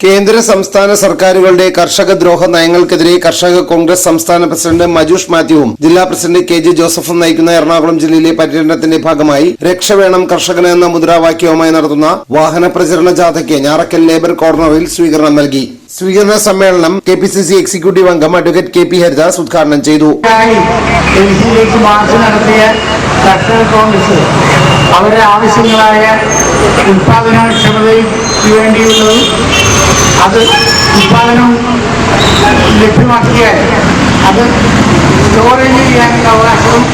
കേന്ദ്ര സംസ്ഥാന സർക്കാരുകളുടെ കർഷക ദ്രോഹ നയങ്ങൾക്കെതിരെ കർഷക കോൺഗ്രസ് സംസ്ഥാന പ്രസിഡന്റ് മജൂഷ് മാത്യുവും ജില്ലാ പ്രസിഡന്റ് കെ ജെ ജോസഫും നയിക്കുന്ന എറണാകുളം ജില്ലയിലെ പര്യടനത്തിന്റെ ഭാഗമായി രക്ഷവേണം കർഷകന് എന്ന മുദ്രാവാക്യവുമായി നടത്തുന്ന വാഹന പ്രചരണ ജാഥയ്ക്ക് ഞാറക്കൽ ലേബർ കോർണറിൽ സ്വീകരണം നൽകി. സ്വീകരണ സമ്മേളനം K P C C executive അംഗം അഡ്വക്കേറ്റ് കെ പി ഹരിദാസ് ഉദ്ഘാടനം ചെയ്തു. കർഷക കോൺഗ്രസ് അവരുടെ ആവശ്യങ്ങളായ ഉൽപാദനക്ഷമതയ്ക്ക് വേണ്ടിയുള്ളതും അത് ഉൽപാദനം ലഭ്യമാക്കിയാൽ അത് സ്റ്റോറേജ് ചെയ്യാനുള്ള അവകാശവും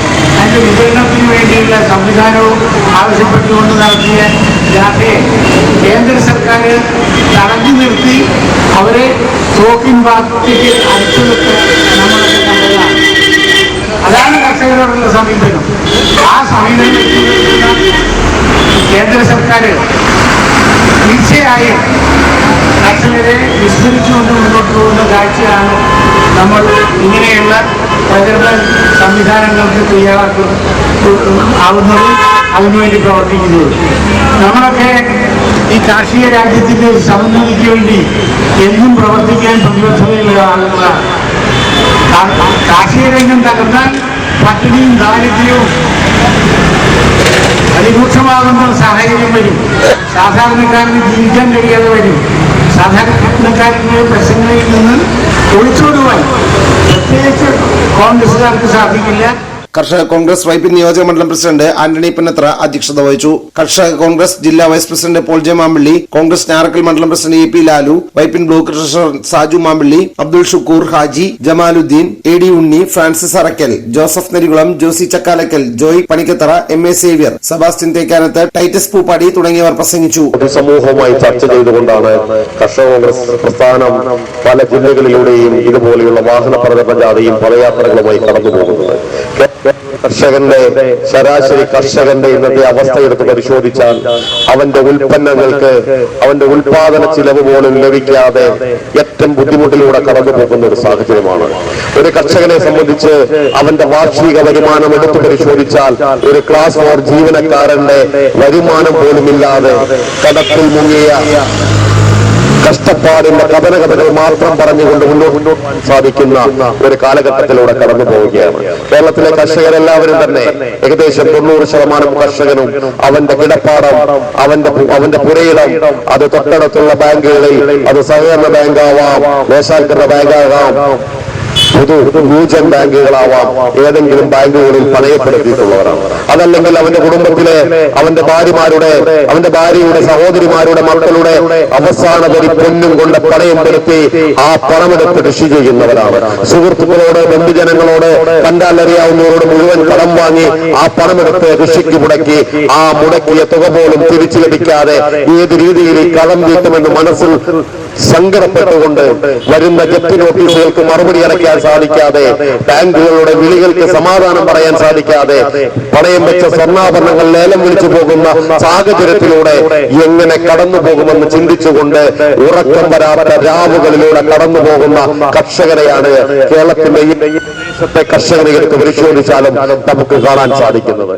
അതിന്റെ വിതരണത്തിന് വേണ്ടിയുള്ള സംവിധാനവും ആവശ്യപ്പെട്ടുകൊണ്ട് നടത്തിയ ജാഥയെ കേന്ദ്ര സർക്കാർ തടഞ്ഞു നിർത്തി അവരെ സ്റ്റോക്കിംഗ് പാർട്ടിക്ക് അടിച്ചുവിട്ട് നമ്മളൊക്കെ കണ്ടതാണ്. അതാണ് കർഷകരോടുള്ള സമീപനം. ആ സമീപനം കേന്ദ്ര സർക്കാർ തീർച്ചയായും വിസ്മരിച്ചുകൊണ്ട് മുന്നോട്ട് പോകുന്ന കാഴ്ചയാണ് നമ്മൾ ഇങ്ങനെയുള്ള പ്രകൃത സംവിധാനങ്ങൾക്ക് തയ്യാറാക്കുന്ന ആവുന്നത് അതിനുവേണ്ടി പ്രവർത്തിക്കുന്നത്. നമ്മളൊക്കെ ഈ കാർഷിക രാജ്യത്തിന്റെ സമന്വതിക്ക് വേണ്ടി എന്നും പ്രവർത്തിക്കാൻ പ്രതിബദ്ധതയുള്ള ആളുകളാണ്. കാർഷിക രംഗം തകർന്നാൽ പട്ടിണിയും ദാരിദ്ര്യവും അതിരൂക്ഷമാകുന്ന സാഹചര്യം വരും. സാധാരണക്കാരന് ജീവിക്കാൻ കഴിയാതെ വരും. സാധാരണക്കാരന്റെ പ്രശ്നങ്ങളിൽ നിന്ന് ഒളിച്ചോടുവാൻ പ്രത്യേകിച്ച് കോൺഗ്രസുകാർക്ക് സാധിക്കില്ല. കർഷക കോൺഗ്രസ് വൈപ്പിൻ നിയോജക മണ്ഡലം പ്രസിഡന്റ് ആന്റണി പെന്നത്ര അധ്യക്ഷത വഹിച്ചു. കർഷക കോൺഗ്രസ് ജില്ലാ vice president Paul J Mampilly Congress Njarakkal മണ്ഡലം president A P Lalu Vypin block treasurer Saju Mampilly Abdul Shukkur Haji Jamaluddin A D Unni Francis Arakkal Joseph Nerikulam Josy Chakkalakkal Joy Panikkathara M A Xavier Sebastian Thekkanath Titus Pooppadi തുടങ്ങിയവർ പ്രസംഗിച്ചു. പൊതുസമൂഹവുമായി ചർച്ച ചെയ്തുകൊണ്ടാണ് കർഷക കോൺഗ്രസ് പ്രസ്ഥാനം പല ജില്ലകളിലൂടെയും ഇതുപോലെയുള്ള വാഹന പ്രചരണ ജാഥയും പദയാത്രകളുമായി കടന്നു കർഷകന്റെ ശരാശരി കർഷകന്റെ ഇന്നത്തെ അവസ്ഥ എടുത്ത് പരിശോധിച്ചാൽ അവന്റെ ഉൽപ്പന്നങ്ങൾക്ക് അവന്റെ ഉൽപാദന ചിലവ് പോലും ലഭിക്കാതെ ഏറ്റവും ബുദ്ധിമുട്ടിലൂടെ കടന്നു പോകുന്ന ഒരു സാഹചര്യമാണ്. ഒരു കർഷകനെ സംബന്ധിച്ച് അവന്റെ വാർഷിക വരുമാനം എടുത്തു പരിശോധിച്ചാൽ ഒരു ക്ലാസ് ഫോർ ജീവനക്കാരന്റെ വരുമാനം പോലുമില്ലാതെ കടത്തിൽ മുങ്ങിയ കഷ്ടപ്പാടിന്റെ കഥന കഥകൾ മാത്രം പറഞ്ഞുകൊണ്ട് മുന്നോട്ട് സാധിക്കുന്ന ഒരു കാലഘട്ടത്തിലൂടെ കടന്നു പോവുകയാണ്. കേരളത്തിലെ കർഷകരെല്ലാവരും തന്നെ ഏകദേശം തൊണ്ണൂറ് ശതമാനം കർഷകനും അവന്റെ കിടപ്പാടം അവന്റെ അവന്റെ പുരയിടം അത് തൊട്ടടുത്തുള്ള ബാങ്കുകളിൽ അത് സഹകരണ ബാങ്കാവാം ദേശാൽക്കരണ ബാങ്കാകാം. പൊതു മ്യൂച്വൽ ബാങ്കുകളാവാം. ഏതെങ്കിലും ബാങ്കുകളിൽ പണയപ്പെടുത്തിയിട്ടുള്ളവരാണ്. അതല്ലെങ്കിൽ അവന്റെ കുടുംബത്തിലെ അവന്റെ ഭാര്യമാരുടെ അവന്റെ ഭാര്യയുടെ സഹോദരിമാരുടെ മക്കളുടെ അവസാന വരി പൊന്നും കൊണ്ട് പണയം പെടുത്തി ആ പണമെടുത്ത് കൃഷി ചെയ്യുന്നവരാണ്. സുഹൃത്തുക്കളോട് ബന്ധുജനങ്ങളോട് കണ്ടാലറിയാവുന്നവരോട് മുഴുവൻ കടം വാങ്ങി ആ പണമെടുത്ത് കൃഷിക്ക് മുടക്കി ആ മുടക്കിയ തുക പോലും തിരിച്ചു ലഭിക്കാതെ ഏത് രീതിയിൽ ഈ കടം വീട്ടുമെന്ന് മനസ്സിൽ സങ്കടപ്പെട്ടുകൊണ്ട് വരുന്ന ജപ്തി നോട്ടീസുകൾക്ക് മറുപടി അടയ്ക്കാൻ സാധിക്കാതെ ബാങ്കുകളുടെ വിളികൾക്ക് സമാധാനം പറയാൻ സാധിക്കാതെ പണയം വെച്ച സ്വർണാഭരണങ്ങൾ ലേലം വിളിച്ചു പോകുന്ന സാഹചര്യത്തിലൂടെ എങ്ങനെ കടന്നു പോകുമെന്ന് ചിന്തിച്ചുകൊണ്ട് ഉറക്കം വരാത്ത രാവുകളിലൂടെ കടന്നു പോകുന്ന കർഷകരെയാണ് കേരളത്തിന്റെ ഈ പ്രദേശത്തെ കർഷകരെ എടുത്ത് പരിശോധിച്ചാലും നമുക്ക് കാണാൻ സാധിക്കുന്നത്.